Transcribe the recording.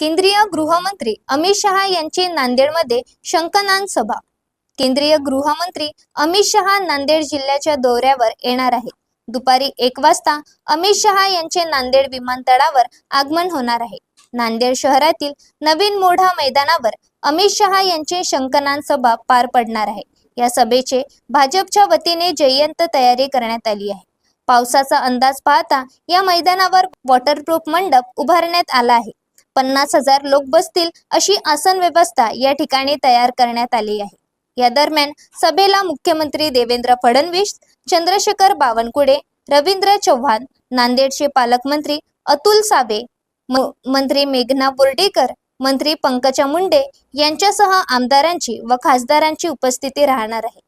केंद्रीय गृहमंत्री अमित शहा यांची नांदेडमध्ये शंकनान सभा. केंद्रीय गृहमंत्री अमित शहा नांदेड जिल्ह्याच्या दौऱ्यावर येणार आहेत. दुपारी एक वाजता अमित शहा यांचे नांदेड विमानतळावर आगमन होणार आहे. नांदेड शहरातील नवीन मोढा मैदानावर अमित शहा यांची शंकनान सभा पार पडणार आहे. या सभेचे भाजपच्या वतीने जयंत तयारी करण्यात आली आहे. पावसाचा अंदाज पाहता या मैदानावर वॉटरप्रूफ मंडप उभारण्यात आला आहे. पन्नास हजार लोक बसतील अशी आसन व्यवस्था या ठिकाणी तयार करण्यात आली आहे. या दरम्यान सभेला मुख्यमंत्री देवेंद्र फडणवीस चंद्रशेखर बावनकुळे रवींद्र चव्हाण नांदेडचे पालकमंत्री अतुल साबे मंत्री मेघना बोर्डेकर मंत्री पंकजा मुंडे यांच्यासह आमदारांची व खासदारांची उपस्थिती राहणार आहे.